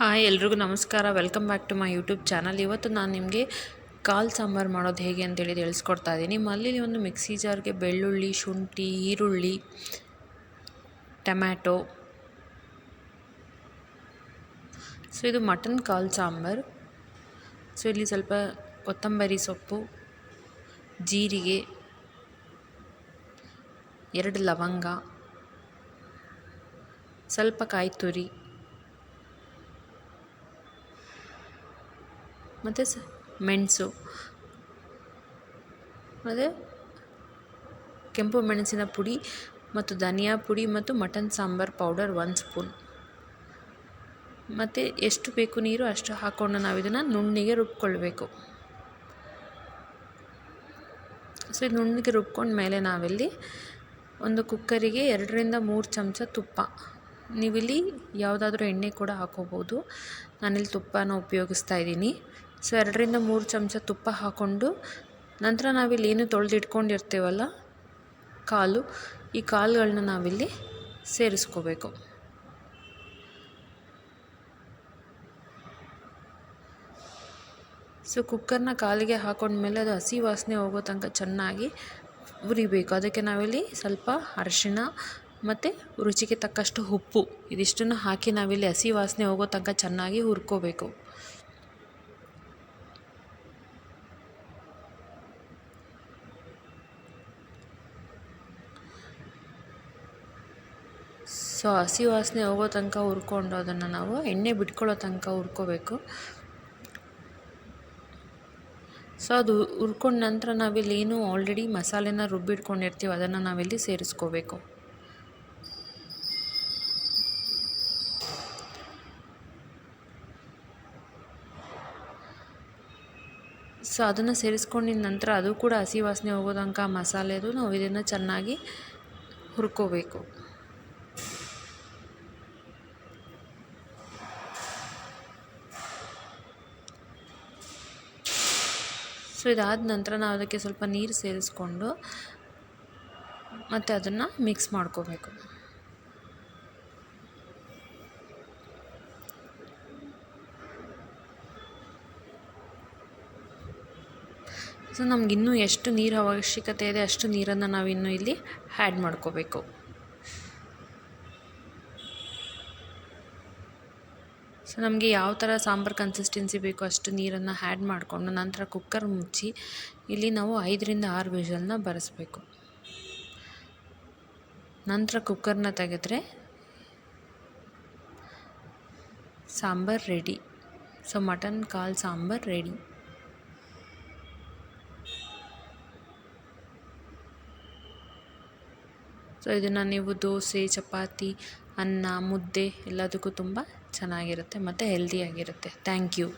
Hi, ಎಲ್ರಿಗೂ ನಮಸ್ಕಾರ. Welcome back to my YouTube channel ಇವತ್ತು ನಾನು ನಿಮಗೆ ಕಾಲು ಸಾಂಬಾರು ಮಾಡೋದು ಹೇಗೆ ಅಂತೇಳಿ ತಿಳಿಸ್ಕೊಡ್ತಾ ಇದ್ದೀನಿ ಮಲ್ಲಿ ಒಂದು ಮಿಕ್ಸಿ ಜಾರ್ಗೆ ಬೆಳ್ಳುಳ್ಳಿ, ಶುಂಠಿ, ಈರುಳ್ಳಿ, ಟೊಮ್ಯಾಟೊ. ಸೊ ಇದು ಮಟನ್ ಕಾಲು ಸಾಂಬಾರು. ಸೊ ಇಲ್ಲಿ ಸ್ವಲ್ಪ ಕೊತ್ತಂಬರಿ ಸೊಪ್ಪು, ಜೀರಿಗೆ, ಎರಡು ಲವಂಗ, ಸ್ವಲ್ಪ ಕಾಯಿ ತುರಿ ಮತ್ತು ಸ, ಮೆಣಸು. ಮತ್ತು ಕೆಂಪು ಮೆಣಸಿನ ಪುಡಿ ಮತ್ತು ಧನಿಯಾ ಪುಡಿ ಮತ್ತು ಮಟನ್ ಸಾಂಬಾರು ಪೌಡರ್ ಒನ್ ಸ್ಪೂನ್. ಮತ್ತು ಎಷ್ಟು ಬೇಕು ನೀರು ಅಷ್ಟು ಹಾಕ್ಕೊಂಡು ನಾವು ಇದನ್ನು ನುಣ್ಣಿಗೆ ರುಬ್ಕೊಳ್ಬೇಕು. ಸೊ, ಇದು ನುಣ್ಣಿಗೆ ರುಬ್ಕೊಂಡ ಮೇಲೆ ನಾವಿಲ್ಲಿ ಒಂದು ಕುಕ್ಕರಿಗೆ ಎರಡರಿಂದ ಮೂರು ಚಮಚ ತುಪ್ಪ. ನೀವಿಲ್ಲಿ ಯಾವುದಾದ್ರೂ ಎಣ್ಣೆ ಕೂಡ ಹಾಕೋಬೋದು. ನಾನಿಲ್ಲಿ ತುಪ್ಪನ ಉಪಯೋಗಿಸ್ತಾ ಇದ್ದೀನಿ. ಸೊ ಎರಡರಿಂದ ಮೂರು ಚಮಚ ತುಪ್ಪ ಹಾಕ್ಕೊಂಡು ನಂತರ ನಾವಿಲ್ಲಿ ಏನು ತೊಳೆದಿಟ್ಕೊಂಡಿರ್ತೀವಲ್ಲ, ಕಾಲು, ಈ ಕಾಲುಗಳನ್ನ ನಾವಿಲ್ಲಿ ಸೇರಿಸ್ಕೋಬೇಕು. ಸೊ ಕುಕ್ಕರ್ನ ಕಾಲಿಗೆ ಹಾಕೊಂಡ್ಮೇಲೆ ಅದು ಹಸಿ ವಾಸನೆ ಹೋಗೋ ತನಕ ಚೆನ್ನಾಗಿ ಉರಿಬೇಕು. ಅದಕ್ಕೆ ನಾವಿಲ್ಲಿ ಸ್ವಲ್ಪ ಅರಿಶಿನ ಮತ್ತು ರುಚಿಗೆ ತಕ್ಕಷ್ಟು ಉಪ್ಪು, ಇದಿಷ್ಟನ್ನು ಹಾಕಿ ನಾವಿಲ್ಲಿ ಹಸಿ ವಾಸನೆ ಹೋಗೋ ತನಕ ಚೆನ್ನಾಗಿ ಹುರ್ಕೋಬೇಕು. ಸೊ ಹಸಿ ವಾಸನೆ ಹೋಗೋ ತನಕ ಹುರ್ಕೊಂಡು ಅದನ್ನು ನಾವು ಎಣ್ಣೆ ಬಿಟ್ಕೊಳ್ಳೋ ತನಕ ಹುರ್ಕೋಬೇಕು. ಸೊ ಅದು ಹುರ್ಕೊಂಡ ನಂತರ ನಾವಿಲ್ಲಿ ಏನು ಆಲ್ರೆಡಿ ಮಸಾಲೆನ ರುಬ್ಬಿಟ್ಕೊಂಡಿರ್ತೀವಿ, ಅದನ್ನು ನಾವಿಲ್ಲಿ ಸೇರಿಸ್ಕೋಬೇಕು. ಸೊ ಅದನ್ನು ಸೇರಿಸ್ಕೊಂಡಿದ ನಂತರ ಅದು ಕೂಡ ಹಸಿ ವಾಸನೆ ಹೋಗೋ ತನಕ ಮಸಾಲೆದು ನಾವು ಇದನ್ನು ಚೆನ್ನಾಗಿ ಹುರ್ಕೋಬೇಕು. ಸೊ, ಇದಾದ ನಂತರ ನಾವು ಅದಕ್ಕೆ ಸ್ವಲ್ಪ ನೀರು ಸೇರಿಸ್ಕೊಂಡು ಮತ್ತು ಅದನ್ನು ಮಿಕ್ಸ್ ಮಾಡ್ಕೋಬೇಕು. ಸೊ ನಮಗಿನ್ನೂ ಎಷ್ಟು ನೀರು ಅವಶ್ಯಕತೆ ಇದೆ ಅಷ್ಟು ನೀರನ್ನು ನಾವಿನ್ನೂ ಇಲ್ಲಿ ಆ್ಯಡ್ ಮಾಡ್ಕೋಬೇಕು. ಸೊ ನಮಗೆ ಯಾವ ಥರ ಸಾಂಬಾರು ಕನ್ಸಿಸ್ಟೆನ್ಸಿ ಬೇಕೋ ಅಷ್ಟು ನೀರನ್ನು ಆ್ಯಡ್ ಮಾಡಿಕೊಂಡು ನಂತರ ಕುಕ್ಕರ್ ಮುಚ್ಚಿ ಇಲ್ಲಿ ನಾವು ಐದರಿಂದ ಆರು ವಿಷಲ್ನ ಬರೆಸ್ಬೇಕು. ನಂತರ ಕುಕ್ಕರ್ನ ತೆಗೆದ್ರೆ ಸಾಂಬಾರು ರೆಡಿ ಸೊ ಮಟನ್ ಕಾಲ್ ಸಾಂಬಾರು ರೆಡಿ ಸೊ ಇದನ್ನು ನೀವು ದೋಸೆ, ಚಪಾತಿ ಅನ್ನ ಮುದ್ದೆ ಎಲ್ಲದಕ್ಕೂ ತುಂಬ ಚೆನ್ನಾಗಿರುತ್ತೆ ಮತ್ತು ಹೆಲ್ದಿಯಾಗಿರುತ್ತೆ ಥ್ಯಾಂಕ್ ಯು